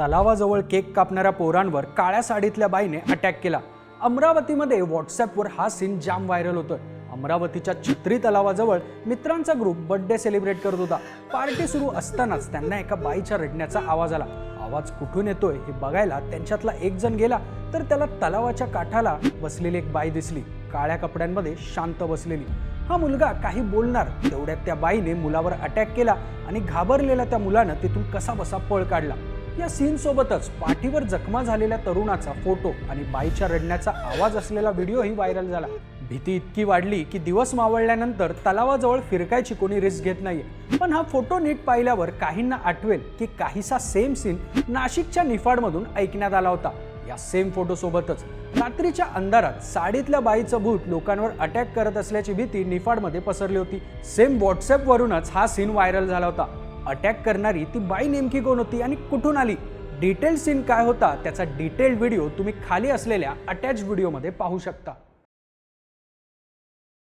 तलावाजवळ cake कापणाऱ्या पोरांवर काळ्या साडीतल्या बाईने attack केला. अमरावतीमध्ये व्हॉट्सअपवर हा सीन जाम व्हायरल होतोय. अमरावतीच्या चित्री तलावाजवळ मित्रांचा ग्रुप बर्थडे सेलिब्रेट करत होता. पार्टी सुरू असतानाच त्यांना एका बाईच्या रडण्याचा आवाज आला. आवाज कुठून येतोय हे बघायला त्यांच्यातला एक जण गेला तर त्याला तलावाच्या काठाला बसलेली एक बाई दिसली. काळ्या कपड्यांमध्ये शांत बसलेली. हा मुलगा काही बोलणार तेवढ्यात त्या बाईने मुलावर अटॅक केला आणि घाबरलेल्या त्या मुलानं तिथून कसा बसा पळ काढला. या सीन सोबतच पाठीवर जखमा झालेल्या तरुणाचा फोटो आणि बाईच्या रडण्याचा आवाज असलेला व्हिडिओही व्हायरल झाला. भीती इतकी वाढली की दिवस मावळल्यानंतर तलावाजवळ फिरकायची कोणी रिस्क घेत नाहीये. पण हा फोटो नीट पाहिल्यावर काहींना आठवेल की काहीसा सेम सीन नाशिकच्या निफाडमधून ऐकण्यात आला होता. या सेम फोटोसोबतच रात्रीच्या अंधारात साडीतल्या बाईचं भूत लोकांवर अटॅक करत असल्याची भीती निफाडमध्ये पसरली होती. सेम व्हॉट्सअप वरूनच हा सीन व्हायरल झाला होता. अटॅक करणारी ती बाई नेमकी कोण होती आणि कुठून आली? डिटेल सीन काय होता? त्याचा डिटेल व्हिडिओ तुम्ही खाली असलेल्या अटॅच व्हिडिओमध्ये पाहू शकता.